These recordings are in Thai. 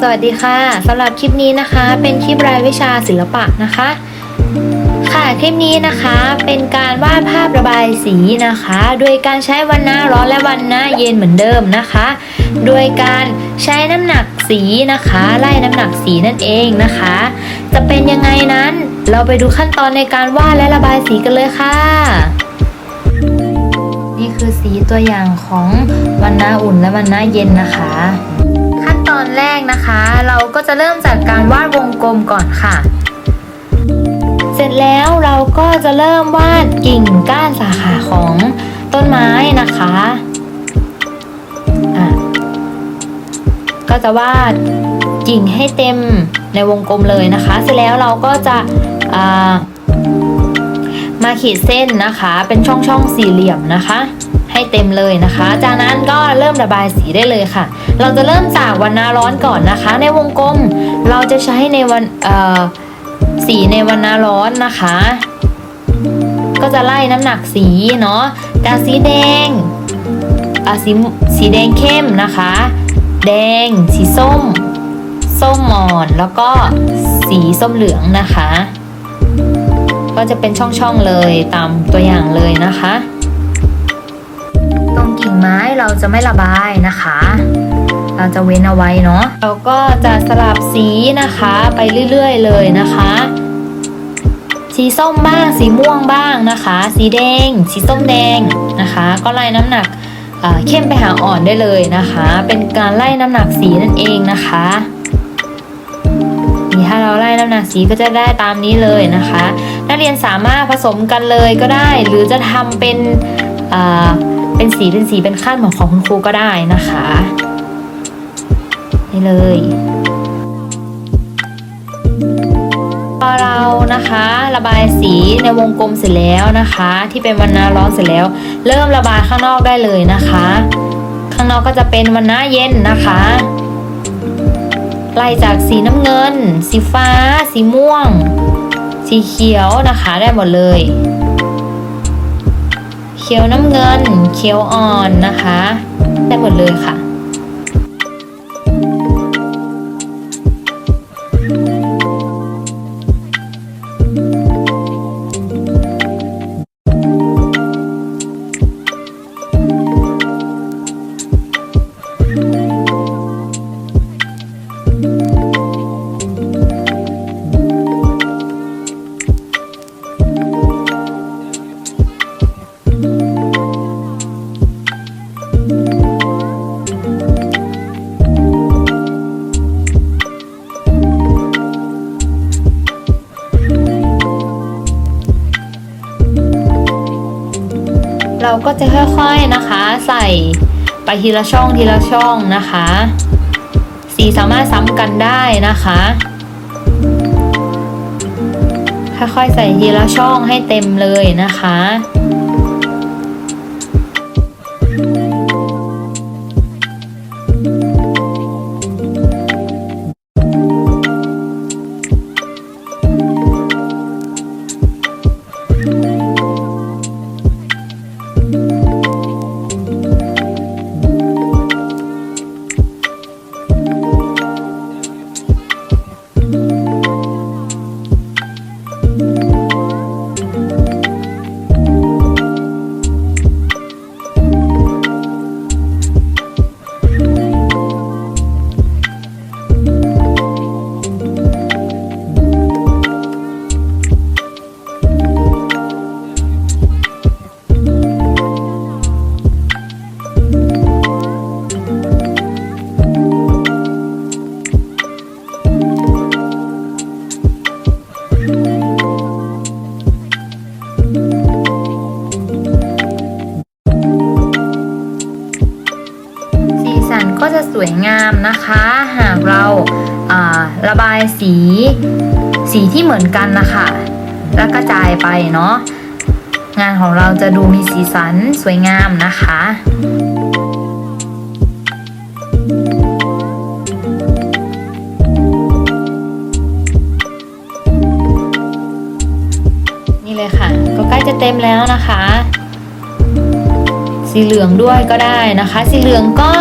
สวัสดีค่ะสำหรับคลิปนี้นะคะ เป็นคลิปรายวิชาศิลปะนะคะ ค่ะคลิปนี้นะคะเป็นการวาดภาพระบายสีนะคะ โดยการใช้วันหน้าร้อนและวันหน้าเย็นเหมือนเดิมนะคะ โดยการใช้น้ำหนักสีนะคะ ไล่น้ำหนักสีนั่นเองนะคะ จะเป็นยังไงนั้นเราไปดูขั้นตอนในการวาดและระบายสีกันเลยค่ะนี่คือสีตัวอย่างของวันหน้าอุ่นและวันหน้าเย็นนะคะ อนแรกนะคะ เราก็จะเริ่มจากการวาดวงกลมก่อนค่ะ เสร็จแล้วเราก็จะเริ่มวาดกิ่งก้านสาขาของต้นไม้นะคะอะก็จะวาดกิ่งให้เต็มในวงกลมเลยนะคะ เสร็จแล้วเราก็จะอ่ามาขีดเส้นนะคะ เป็นช่องช่องๆสี่เหลี่ยมนะคะ ให้เต็มเลยนะคะ จากนั้นก็เริ่มระบายสีได้เลยค่ะ เราจะเริ่มจากวันนาร้อนก่อนนะคะ ในวงกลมเราจะใช้ในวันสีในวันนาร้อนนะคะ ก็จะไล่น้ำหนักสีเนาะจากสีแดงสีสีแดงเข้มนะคะ แดง สีส้ม ส้มหมอนแล้วก็สีส้มเหลืองนะคะ ก็จะเป็นช่องๆเลยตามตัวอย่างเลยนะคะ ตรงกิ่งไม้เราจะไม่ระบายนะคะ เราจะเว้นเอาไว้เนาะเราก็จะสลับสีนะคะไปเรื่อยๆเลยนะคะ สีส้มบ้างสีม่วงบ้างนะคะ สีแดง สีส้มแดงนะคะ ก็ไล่น้ำหนักเข้มไปหาอ่อนได้เลยนะคะ เป็นการไล่น้ำหนักสีนั่นเองนะคะนี่ถ้าเราไล่น้ำหนักสีก็จะได้ตามนี้เลยนะคะ นักเรียนสามารถผสมกันเลยก็ได้ หรือจะทำเป็น เป็นสีเป็นสีเป็นขั้นเหมือนของคุณครูก็ได้นะคะนี่เลยพอเรานะคะระบายสีในวงกลมเสร็จแล้วนะคะ ที่เป็นวันนาร้อนเสร็จแล้ว เริ่มระบายข้างนอกได้เลยนะคะ ข้างนอกก็จะเป็นวันนาเย็นนะคะไล่จากสีน้ำเงิน สีฟ้า สีม่วง สีเขียวนะคะได้หมดเลย เขียวน้ำเงิน เขียวอ่อนนะคะ ได้หมดเลยค่ะ เราก็จะค่อยๆนะคะ ใส่ไปทีละช่องทีละช่องนะคะ สีสามารถซ้ำกันได้นะคะ ค่อยๆใส่ทีละช่องให้เต็มเลยนะคะ ก็จะสวยงามนะคะ หากเราาระบายสีสีที่เหมือนกันนะคะแล้วกระจายไปเนาะงานของเราจะดูมีสีสันสวยงามนะคะนี่เลยค่ะก็ใกล้จะเต็มแล้วนะคะ สีเหลืองด้วยก็ได้นะคะ สีเหลืองก็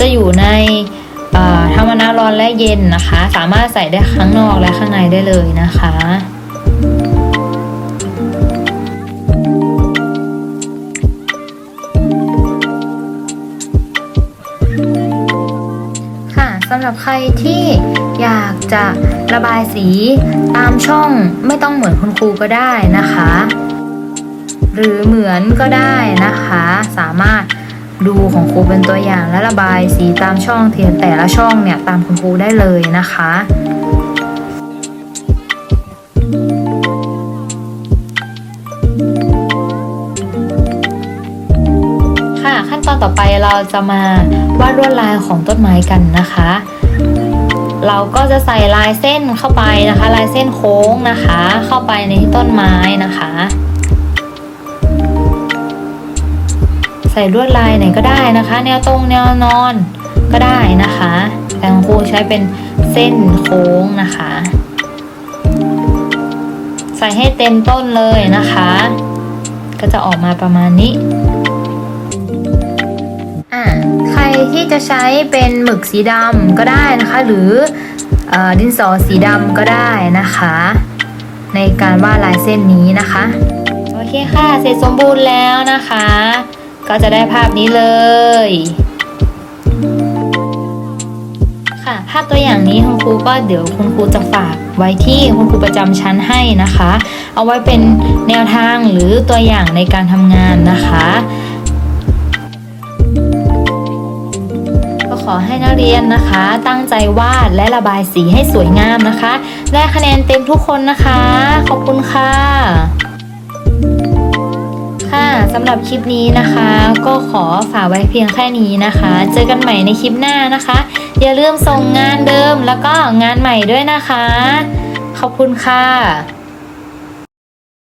จะอยู่ในเอ่อทั้งวันาร้อนและเย็นนะคะ สามารถใส่ได้ข้างนอกและข้างในได้เลยนะคะค่ะสำหรับใครที่อยากจะระบายสีตามช่องไม่ต้องเหมือนคุณครูก็ได้นะคะ หรือเหมือนก็ได้นะคะ สามารถ ดูของครูเป็นตัวอย่างและระบายสีตามช่องเทียนแต่ละช่องเนี่ยตามคุณครูได้เลยนะคะค่ะขั้นตอนต่อไปเราจะมาวาดลวดลายของต้นไม้กันนะคะ เราก็จะใส่ลายเส้นเข้าไปนะคะ ลายเส้นโค้งนะคะ เข้าไปในต้นไม้นะคะ ส่ลวดลายไหนก็ได้นะคะ แนวตรงแนวนอนก็ได้นะคะ แต่ของครูใช้เป็นเส้นโค้งนะคะ ใส่ให้เต็มต้นเลยนะคะ ก็จะออกมาประมาณนี้อ่าใครที่จะใช้เป็นหมึกสีดำก็ได้นะคะ หรืออดินสอสีดำก็ได้นะคะ ในการวาดลายเส้นนี้นะคะโอเคค่ะ เสร็จสมบูรณ์แล้วนะคะ ก็จะได้ภาพนี้เลย ค่ะ ภาพตัวอย่างนี้คุณครูก็เดี๋ยวคุณครูจะฝากไว้ที่คุณครูประจำชั้นให้นะคะ เอาไว้เป็นแนวทางหรือตัวอย่างในการทำงานนะคะก็ขอให้นักเรียนนะคะ ตั้งใจวาดและระบายสีให้สวยงามนะคะ ได้คะแนนเต็มทุกคนนะคะ ขอบคุณค่ะ สำหรับคลิปนี้นะคะ ก็ขอฝากไว้เพียงแค่นี้นะคะ เจอกันใหม่ในคลิปหน้านะคะ อย่าลืมส่งงานเดิมแล้วก็งานใหม่ด้วยนะคะ ขอบคุณค่ะ